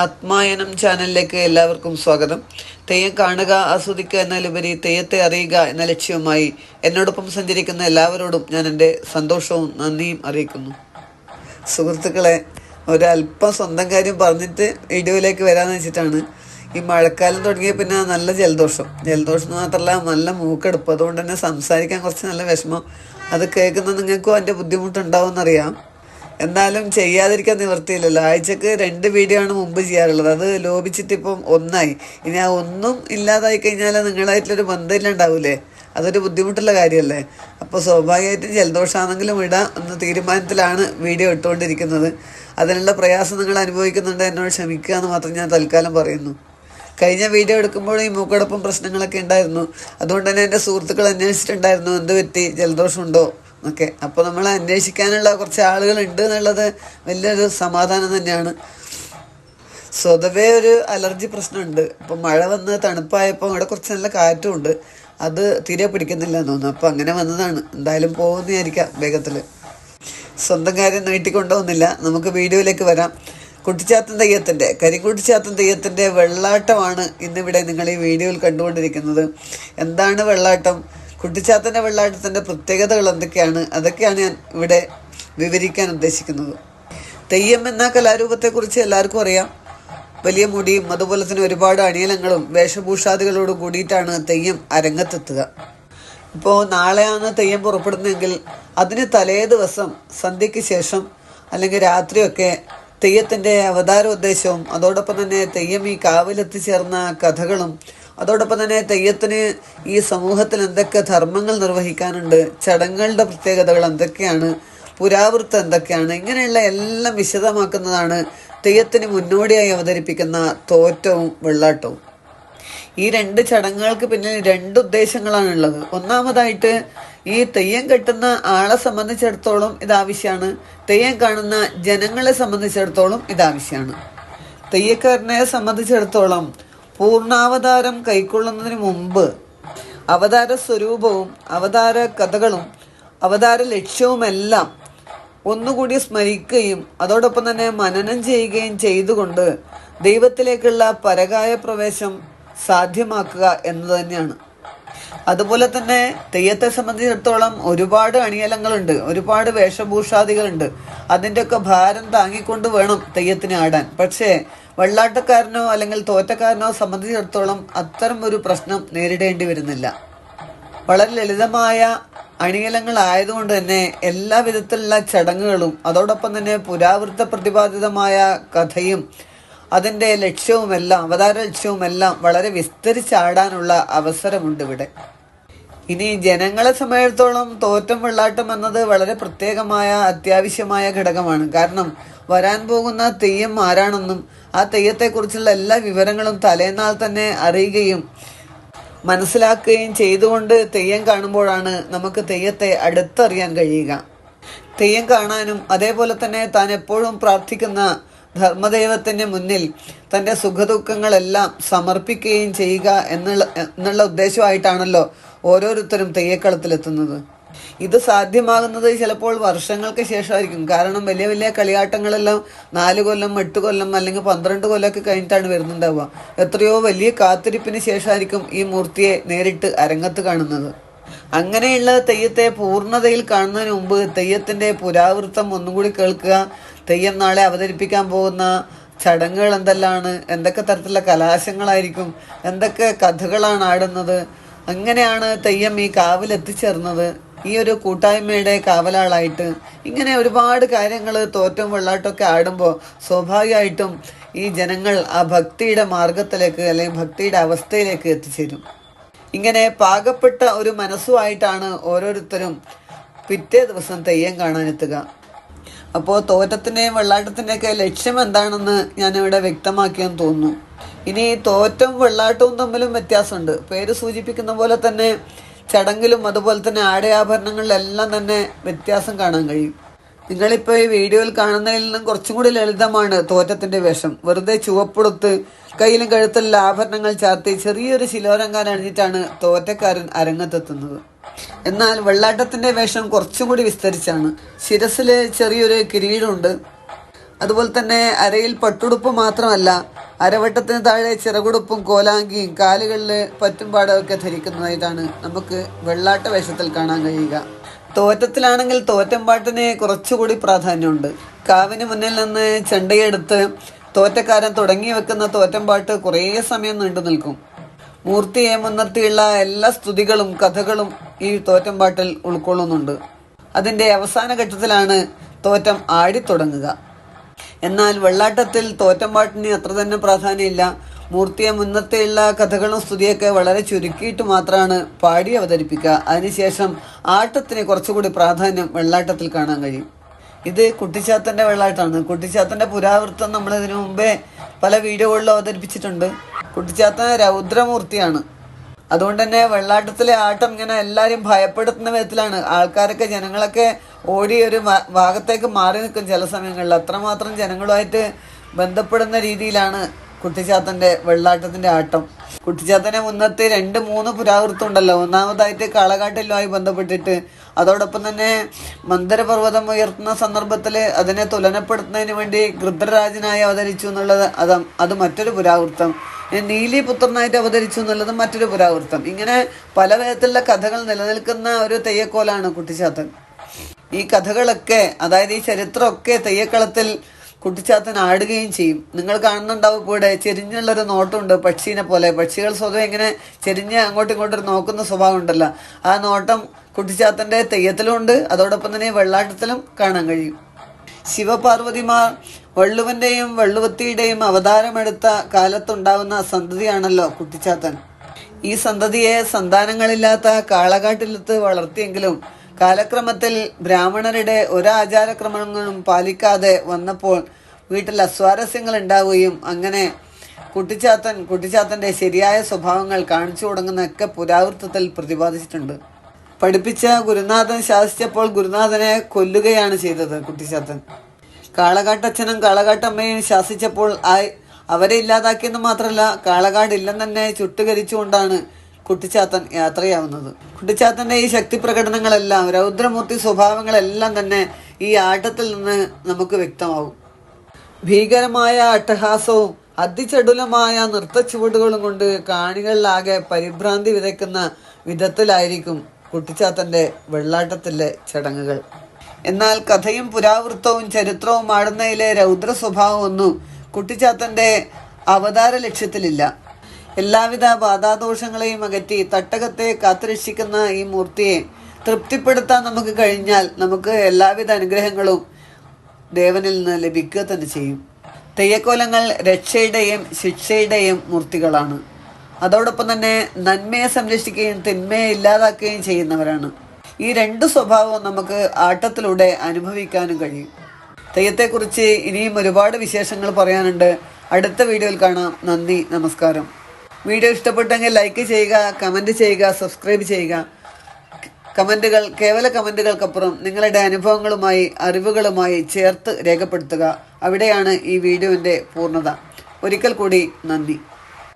ആത്മായനം ചാനലിലേക്ക് എല്ലാവർക്കും സ്വാഗതം. തെയ്യം കാണുക ആസ്വദിക്കുക എന്നതിലുപരി തെയ്യത്തെ അറിയുക എന്ന ലക്ഷ്യവുമായി എന്നോടൊപ്പം സഞ്ചരിക്കുന്ന എല്ലാവരോടും ഞാൻ എന്റെ സന്തോഷവും നന്ദിയും അറിയിക്കുന്നു. സുഹൃത്തുക്കളെ ഒരല്പം സ്വന്തം കാര്യം പറഞ്ഞിട്ട് വീഡിയോയിലേക്ക് വരാമെന്ന് വെച്ചിട്ടാണ് ഈ മഴക്കാലം തുടങ്ങിയ പിന്നെ നല്ല ജലദോഷം. ജലദോഷം മാത്രമല്ല നല്ല മൂക്കെടുപ്പ്. അതുകൊണ്ട് തന്നെ സംസാരിക്കാൻ കുറച്ച് നല്ല വിഷമം. അത് കേൾക്കുന്ന നിങ്ങൾക്കും അതിന്റെ ബുദ്ധിമുട്ടുണ്ടാവുമെന്നറിയാം. എന്നാലും ചെയ്യാതിരിക്കാൻ നിവർത്തിയില്ലല്ലോ ആഴ്ചക്ക് രണ്ട് വീഡിയോ ആണ് മുമ്പ് ചെയ്യാറുള്ളത്. അത് ലോപിച്ചിട്ട് ഇപ്പം ഒന്നായി. ഇനി ആ ഒന്നും ഇല്ലാതായി കഴിഞ്ഞാൽ നിങ്ങളായിട്ടുള്ളൊരു ബന്ധമില്ലാണ്ടാവൂലേ അതൊരു ബുദ്ധിമുട്ടുള്ള കാര്യമല്ലേ? അപ്പോൾ സ്വാഭാവികമായിട്ടും ജലദോഷമാണെങ്കിലും ഇടാം എന്ന തീരുമാനത്തിലാണ് വീഡിയോ ഇട്ടുകൊണ്ടിരിക്കുന്നത്. അതിനുള്ള പ്രയാസം നിങ്ങൾ അനുഭവിക്കുന്നുണ്ട്. എന്നോട് ക്ഷമിക്കുക എന്ന് മാത്രം ഞാൻ തൽക്കാലം പറയുന്നു. കഴിഞ്ഞ വീഡിയോ എടുക്കുമ്പോൾ ഈ മൂക്കടപ്പും പ്രശ്നങ്ങളൊക്കെ ഉണ്ടായിരുന്നു. അതുകൊണ്ട് തന്നെ എന്റെ സുഹൃത്തുക്കൾ അന്വേഷിച്ചിട്ടുണ്ടായിരുന്നു. എന്ത് പറ്റി? ജലദോഷമുണ്ടോ? എന്നൊക്കെ അപ്പോൾ നമ്മൾ അന്വേഷിക്കാനുള്ള കുറച്ച് ആളുകളുണ്ട് എന്നുള്ളത് വലിയൊരു സമാധാനം തന്നെയാണ്. സ്വതവേ ഒരു അലർജി പ്രശ്നമുണ്ട്. ഇപ്പം മഴ വന്ന് തണുപ്പായപ്പോൾ അവിടെ കുറച്ച് നല്ല കാറ്റും ഉണ്ട് അത് തീരെ പിടിക്കുന്നില്ല എന്ന് തോന്നുന്നു. അപ്പോൾ അങ്ങനെ വന്നതാണ്. എന്തായാലും പോകുന്നതായിരിക്കാം വേഗത്തിൽ സ്വന്തം കാര്യം നീട്ടിക്കൊണ്ടുപോകുന്നില്ല. നമുക്ക് വീഡിയോയിലേക്ക് വരാം. കുട്ടിച്ചാത്തൻ തെയ്യത്തിന്റെ കരിക്കുട്ടിച്ചാത്തൻ തെയ്യത്തിന്റെ വെള്ളാട്ടമാണ് ഇന്നിവിടെ നിങ്ങൾ ഈ വീഡിയോയിൽ കണ്ടുകൊണ്ടിരിക്കുന്നത്. എന്താണ് വെള്ളാട്ടം? കുട്ടിച്ചാത്തന്റെ വെള്ളാട്ടത്തിന്റെ പ്രത്യേകതകൾ എന്തൊക്കെയാണ്? അതൊക്കെയാണ് ഞാൻ ഇവിടെ വിവരിക്കാൻ ഉദ്ദേശിക്കുന്നത്. തെയ്യം എന്ന കലാരൂപത്തെക്കുറിച്ച് എല്ലാവർക്കും അറിയാം. വലിയ മുടിയും അതുപോലെ തന്നെ ഒരുപാട് അണിയലങ്ങളും വേഷഭൂഷാദികളോട് കൂടിയിട്ടാണ് തെയ്യം അരങ്ങത്തെത്തുക. ഇപ്പോൾ നാളെയാണ് തെയ്യം പുറപ്പെടുന്നതെങ്കിൽ അതിന് തലേ ദിവസം സന്ധ്യയ്ക്ക് ശേഷം അല്ലെങ്കിൽ രാത്രിയൊക്കെ തെയ്യത്തിന്റെ അവതാരോദ്ദേശവും അതോടൊപ്പം തന്നെ തെയ്യം ഈ കാവിലെത്തിച്ചേർന്ന കഥകളും അതോടൊപ്പം തന്നെ തെയ്യത്തിന് ഈ സമൂഹത്തിൽ എന്തൊക്കെ ധർമ്മങ്ങൾ നിർവഹിക്കാനുണ്ട് ചടങ്ങുകളുടെ പ്രത്യേകതകൾ എന്തൊക്കെയാണ് പുരാവൃത്തം എന്തൊക്കെയാണ് ഇങ്ങനെയുള്ള എല്ലാം വിശദമാക്കുന്നതാണ് തെയ്യത്തിന് മുന്നോടിയായി അവതരിപ്പിക്കുന്ന തോറ്റവും വെള്ളാട്ടവും. ഈ രണ്ട് ചടങ്ങുകൾക്ക് പിന്നിൽ രണ്ട് ഉദ്ദേശങ്ങളാണുള്ളത് ഒന്നാമതായിട്ട് ഈ തെയ്യം കെട്ടുന്ന ആളെ സംബന്ധിച്ചിടത്തോളം ഇത് ആവശ്യമാണ്. തെയ്യം കാണുന്ന ജനങ്ങളെ സംബന്ധിച്ചിടത്തോളം ഇത് ആവശ്യമാണ്. തെയ്യക്കാരനെ സംബന്ധിച്ചിടത്തോളം പൂർണാവതാരം കൈക്കൊള്ളുന്നതിന് മുമ്പ് അവതാര സ്വരൂപവും അവതാര കഥകളും അവതാര ലക്ഷ്യവുമെല്ലാം ഒന്നുകൂടി സ്മരിക്കുകയും അതോടൊപ്പം തന്നെ മനനം ചെയ്യുകയും ചെയ്തുകൊണ്ട് ദൈവത്തിലേക്കുള്ള പരകായ പ്രവേശം സാധ്യമാക്കുക എന്നു തന്നെയാണ്. അതുപോലെ തന്നെ തെയ്യത്തെ സംബന്ധിച്ചിടത്തോളം ഒരുപാട് അണിയലങ്ങളുണ്ട് ഒരുപാട് വേഷഭൂഷാദികളുണ്ട്. അതിന്റെയൊക്കെ ഭാരം താങ്ങിക്കൊണ്ട് വേണം തെയ്യത്തിന് ആടാൻ. പക്ഷേ വെള്ളാട്ടക്കാരനോ അല്ലെങ്കിൽ തോറ്റക്കാരനോ സംബന്ധിച്ചിടത്തോളം അത്തരം ഒരു പ്രശ്നം നേരിടേണ്ടി വരുന്നില്ല. വളരെ ലളിതമായ അണിയലങ്ങളായതുകൊണ്ട് തന്നെ എല്ലാ വിധത്തിലുള്ള ചടങ്ങുകളും അതോടൊപ്പം തന്നെ പുരാവൃത്ത പ്രതിപാദിതമായ കഥയും അതിന്റെ ലക്ഷ്യവുമെല്ലാം അവതാര ലക്ഷ്യവുമെല്ലാം വളരെ വിസ്തരിച്ചാടാനുള്ള അവസരമുണ്ട് ഇവിടെ. ഇനി ജനങ്ങളെ സംബന്ധിച്ചിടത്തോളം തോറ്റം വെള്ളാട്ടം എന്നത് വളരെ പ്രത്യേകമായ അത്യാവശ്യമായ ഘടകമാണ്. കാരണം വരാൻ പോകുന്ന തെയ്യം ആരാണെന്നും ആ തെയ്യത്തെക്കുറിച്ചുള്ള എല്ലാ വിവരങ്ങളും തലേനാൾ തന്നെ അറിയുകയും മനസ്സിലാക്കുകയും ചെയ്തുകൊണ്ട് തെയ്യം കാണുമ്പോഴാണ് നമുക്ക് തെയ്യത്തെ അടുത്തറിയാൻ കഴിയുക. തെയ്യം കാണാനും അതേപോലെ തന്നെ താൻ എപ്പോഴും പ്രാർത്ഥിക്കുന്ന ധർമ്മദൈവത്തിന് മുന്നിൽ തന്റെ സുഖദുഃഖങ്ങളെല്ലാം സമർപ്പിക്കുകയും ചെയ്യുക എന്നുള്ള എന്നുള്ള ഉദ്ദേശമായിട്ടാണല്ലോ ഓരോരുത്തരും തെയ്യക്കളത്തിലെത്തുന്നത്. ഇത് സാധ്യമാകുന്നത് ചിലപ്പോൾ വർഷങ്ങൾക്ക് ശേഷമായിരിക്കും. കാരണം വലിയ വലിയ കളിയാട്ടങ്ങളെല്ലാം നാല് കൊല്ലം എട്ട് കൊല്ലം അല്ലെങ്കിൽ പന്ത്രണ്ട് കൊല്ലമൊക്കെ കഴിഞ്ഞിട്ടാണ് വരുന്നുണ്ടാവുക. എത്രയോ വലിയ കാത്തിരിപ്പിന് ശേഷമായിരിക്കും ഈ മൂർത്തിയെ നേരിട്ട് അരങ്ങത്ത് കാണുന്നത്. അങ്ങനെയുള്ള തെയ്യത്തെ പൂർണതയിൽ കാണുന്നതിന് മുമ്പ് തെയ്യത്തിന്റെ പുരാവൃത്തം ഒന്നും കൂടി കേൾക്കുക. തെയ്യം നാളെ അവതരിപ്പിക്കാൻ പോകുന്ന ചടങ്ങുകൾ എന്തെല്ലാമാണ് എന്തൊക്കെ തരത്തിലുള്ള കലാശങ്ങളായിരിക്കും? എന്തൊക്കെ കഥകളാണ് ആടുന്നത്? അങ്ങനെയാണ് തെയ്യം ഈ കാവിലെത്തിച്ചേർന്നത് ഈ ഒരു കൂട്ടായ്മയുടെ കാവലാളായിട്ട് ഇങ്ങനെ ഒരുപാട് കാര്യങ്ങൾ തോറ്റം വെള്ളാട്ടമൊക്കെ ആടുമ്പോൾ സ്വാഭാവികമായിട്ടും ഈ ജനങ്ങൾ ആ ഭക്തിയുടെ മാർഗത്തിലേക്ക് അല്ലെങ്കിൽ ഭക്തിയുടെ അവസ്ഥയിലേക്ക് എത്തിച്ചേരും. ഇങ്ങനെ പാകപ്പെട്ട ഒരു മനസ്സുമായിട്ടാണ് ഓരോരുത്തരും പിറ്റേ ദിവസം തെയ്യം കാണാനെത്തുക. അപ്പോൾ തോറ്റത്തിന്റെയും വെള്ളാട്ടത്തിന്റെയൊക്കെ ലക്ഷ്യം എന്താണെന്ന് ഞാനിവിടെ വ്യക്തമാക്കിയെന്ന് തോന്നുന്നു. ഇനി തോറ്റവും വെള്ളാട്ടവും തമ്മിലും വ്യത്യാസമുണ്ട്. പേര് സൂചിപ്പിക്കുന്ന പോലെ തന്നെ ചടങ്ങിലും അതുപോലെ തന്നെ ആടയാഭരണങ്ങളിലെല്ലാം തന്നെ വ്യത്യാസം കാണാൻ കഴിയും. നിങ്ങളിപ്പോൾ ഈ വീഡിയോയിൽ കാണുന്നതിൽ നിന്നും കുറച്ചും കൂടി ലളിതമാണ് തോറ്റത്തിന്റെ വേഷം. വെറുതെ ചുവപ്പെടുത്ത് കയ്യിലും കഴുത്തിലുള്ള ആഭരണങ്ങൾ ചാർത്തി ചെറിയൊരു ശിലോരങ്കാൻ അണിഞ്ഞിട്ടാണ് തോറ്റക്കാരൻ അരങ്ങത്തെത്തുന്നത്. എന്നാൽ വെള്ളാട്ടത്തിന്റെ വേഷം കുറച്ചും കൂടി വിസ്തരിച്ചാണ്. ശിരസിൽ ചെറിയൊരു കിരീടമുണ്ട്. അതുപോലെ തന്നെ അരയിൽ പട്ടുടുപ്പ് മാത്രമല്ല അരവട്ടത്തിന് താഴെ ചിറകുടുപ്പും കോലാങ്കിയും കാലുകളിൽ പറ്റുംപാടമൊക്കെ ധരിക്കുന്നതായിട്ടാണ് നമുക്ക് വെള്ളാട്ട വേഷത്തിൽ കാണാൻ കഴിയുക. തോറ്റത്തിലാണെങ്കിൽ തോറ്റമ്പാട്ടിന് കുറച്ചുകൂടി പ്രാധാന്യമുണ്ട്. കാവിന് മുന്നിൽ നിന്ന് ചെണ്ടയെടുത്ത് തോറ്റക്കാരൻ തുടങ്ങി വെക്കുന്ന തോറ്റമ്പാട്ട് കുറേ സമയം നീണ്ടു നിൽക്കും. മൂർത്തിയെ മുൻനിർത്തിയുള്ള എല്ലാ സ്തുതികളും കഥകളും ഈ തോറ്റമ്പാട്ടിൽ ഉൾക്കൊള്ളുന്നുണ്ട്. അതിന്റെ അവസാന ഘട്ടത്തിലാണ് തോറ്റം ആടിത്തുടങ്ങുക. എന്നാൽ വെള്ളാട്ടത്തിൽ തോറ്റമ്പാട്ടിന് അത്ര തന്നെ പ്രാധാന്യമില്ല. മൂർത്തിയെ മുന്നത്തെയുള്ള കഥകളും സ്തുതിയൊക്കെ വളരെ ചുരുക്കിയിട്ട് മാത്രമാണ് പാടി അവതരിപ്പിക്കുക. അതിനുശേഷം ആട്ടത്തിന് കുറച്ചുകൂടി പ്രാധാന്യം വെള്ളാട്ടത്തിൽ കാണാൻ കഴിയും. ഇത് കുട്ടിച്ചാത്തന്റെ വെള്ളാട്ടാണ്. കുട്ടിച്ചാത്തന്റെ പുരാവൃത്തം നമ്മൾ ഇതിനു മുമ്പേ പല വീഡിയോകളിലും അവതരിപ്പിച്ചിട്ടുണ്ട്. കുട്ടിച്ചാത്തൻ രൗദ്രമൂർത്തിയാണ്. അതുകൊണ്ട് തന്നെ വെള്ളാട്ടത്തിലെ ആട്ടം ഇങ്ങനെ എല്ലാവരും ഭയപ്പെടുത്തുന്ന വിധത്തിലാണ്. ആൾക്കാരൊക്കെ ജനങ്ങളൊക്കെ ഓടി ഒരു ഭാഗത്തേക്ക് മാറി നിൽക്കും ചില സമയങ്ങളിൽ. അത്രമാത്രം ജനങ്ങളുമായിട്ട് ബന്ധപ്പെടുന്ന രീതിയിലാണ് കുട്ടിച്ചാത്തന്റെ വെള്ളാട്ടത്തിന്റെ ആട്ടം. കുട്ടിച്ചാത്തനെ മുന്നത്തെ രണ്ട് മൂന്ന് പുരാവൃത്തം ഉണ്ടല്ലോ. ഒന്നാമതായിട്ട് കാളകാട്ടിലുമായി ബന്ധപ്പെട്ടിട്ട് അതോടൊപ്പം തന്നെ മന്ദരപർവതം ഉയർത്തുന്ന സന്ദർഭത്തിൽ അതിനെ തുലനപ്പെടുത്തുന്നതിന് വേണ്ടി ഗൃദ്രരാജനായി അവതരിച്ചു എന്നുള്ളത് അത് അത് മറ്റൊരു പുരാവൃത്തം. നീലി നീലിപുത്രനായിട്ട് അവതരിച്ചു എന്നുള്ളത് മറ്റൊരു പുരാവൃത്തം. ഇങ്ങനെ പല വിധത്തിലുള്ള കഥകൾ നിലനിൽക്കുന്ന ഒരു തെയ്യക്കോലാണ് കുട്ടിച്ചാത്തൻ. ഈ കഥകളൊക്കെ അതായത് ഈ ചരിത്രമൊക്കെ തെയ്യക്കളത്തിൽ കുട്ടിച്ചാത്തൻ ആടുകയും ചെയ്യും. നിങ്ങൾ കാണുന്നുണ്ടാവും ഇവിടെ ചെരിഞ്ഞുള്ളൊരു നോട്ടമുണ്ട് പക്ഷീനെ പോലെ. പക്ഷികൾ സ്വതവേ ഇങ്ങനെ ചെരിഞ്ഞ് അങ്ങോട്ടും ഇങ്ങോട്ടും നോക്കുന്ന സ്വഭാവം ഉണ്ടല്ലോ. ആ നോട്ടം കുട്ടിച്ചാത്തന്റെ തെയ്യത്തിലും ഉണ്ട്. അതോടൊപ്പം തന്നെ വെള്ളാട്ടത്തിലും കാണാൻ കഴിയും. ശിവപാർവതിമാർ വള്ളുവന്റെയും വള്ളുവത്തിയുടെയും അവതാരമെടുത്ത കാലത്തുണ്ടാവുന്ന സന്തതിയാണല്ലോ കുട്ടിച്ചാത്തൻ. ഈ സന്തതിയെ സന്താനങ്ങളില്ലാത്ത കാളകാട്ടിലത്ത് വളർത്തിയെങ്കിലും കാലക്രമത്തിൽ ബ്രാഹ്മണരുടെ ഒരാചാരക്രമങ്ങളും പാലിക്കാതെ വന്നപ്പോൾ വീട്ടിൽ അസ്വാരസ്യങ്ങൾ ഉണ്ടാവുകയും അങ്ങനെ കുട്ടിച്ചാത്തൻ കുട്ടിച്ചാത്തന്റെ ശരിയായ സ്വഭാവങ്ങൾ കാണിച്ചു തുടങ്ങുന്നതൊക്കെ പുരാവൃത്തത്തിൽ പ്രതിപാദിച്ചിട്ടുണ്ട്. പഠിപ്പിച്ച ഗുരുനാഥൻ ശാസിച്ചപ്പോൾ ഗുരുനാഥനെ കൊല്ലുകയാണ് ചെയ്തത് കുട്ടിച്ചാത്തൻ. കാളകാട്ടച്ഛനും കാളകാട്ടമ്മയും ശാസിച്ചപ്പോൾ അവരെ ഇല്ലാതാക്കിയെന്ന് മാത്രമല്ല കാളകാട് ഇല്ലെന്ന് തന്നെ ചുട്ടുകരിച്ചുകൊണ്ടാണ് കുട്ടിച്ചാത്തൻ യാത്രയാവുന്നത്. കുട്ടിച്ചാത്തന്റെ ഈ ശക്തി പ്രകടനങ്ങളെല്ലാം രൗദ്രമൂർത്തി സ്വഭാവങ്ങളെല്ലാം തന്നെ ഈ ആട്ടത്തിൽ നിന്ന് നമുക്ക് വ്യക്തമാവും ഭീകരമായ അട്ടഹാസവും അതിചടുലമായ നൃത്തച്ചുവടുകളും കൊണ്ട് കാണികളിലാകെ പരിഭ്രാന്തി വിതയ്ക്കുന്ന വിധത്തിലായിരിക്കും കുട്ടിച്ചാത്തന്റെ വെള്ളാട്ടത്തിലെ ചടങ്ങുകൾ. എന്നാൽ കഥയും പുരാവൃത്തവും ചരിത്രവും ആടുന്നതിലെ രൗദ്ര സ്വഭാവമൊന്നും കുട്ടിച്ചാത്തന്റെ അവതാര ലക്ഷ്യത്തിലില്ല. എല്ലാവിധ ബാധാദോഷങ്ങളെയും അകറ്റി തട്ടകത്തെ കാത്തുരക്ഷിക്കുന്ന ഈ മൂർത്തിയെ തൃപ്തിപ്പെടുത്താൻ നമുക്ക് കഴിഞ്ഞാൽ നമുക്ക് എല്ലാവിധ അനുഗ്രഹങ്ങളും ദേവനിൽ നിന്ന് ലഭിക്കുക തന്നെ ചെയ്യും. തെയ്യക്കോലങ്ങൾ രക്ഷയുടെയും ശിക്ഷയുടെയും മൂർത്തികളാണ്. അതോടൊപ്പം തന്നെ നന്മയെ സംരക്ഷിക്കുകയും തിന്മയെ ഇല്ലാതാക്കുകയും ചെയ്യുന്നവരാണ്. ഈ രണ്ട് സ്വഭാവവും നമുക്ക് ആട്ടത്തിലൂടെ അനുഭവിക്കാനും കഴിയും. തെയ്യത്തെക്കുറിച്ച് ഇനിയും ഒരുപാട് വിശേഷങ്ങൾ പറയാനുണ്ട്. അടുത്ത വീഡിയോയിൽ കാണാം. നന്ദി നമസ്കാരം. വീഡിയോ ഇഷ്ടപ്പെട്ടെങ്കിൽ ലൈക്ക് ചെയ്യുക കമന്റ് ചെയ്യുക സബ്സ്ക്രൈബ് ചെയ്യുക. കമന്റുകൾ കേവല കമന്റുകൾക്കപ്പുറം നിങ്ങളുടെ അനുഭവങ്ങളുമായി അറിവുകളുമായി ചേർത്ത് രേഖപ്പെടുത്തുക. അവിടെയാണ് ഈ വീഡിയോന്റെ പൂർണത. ഒരിക്കൽ കൂടി നന്ദി.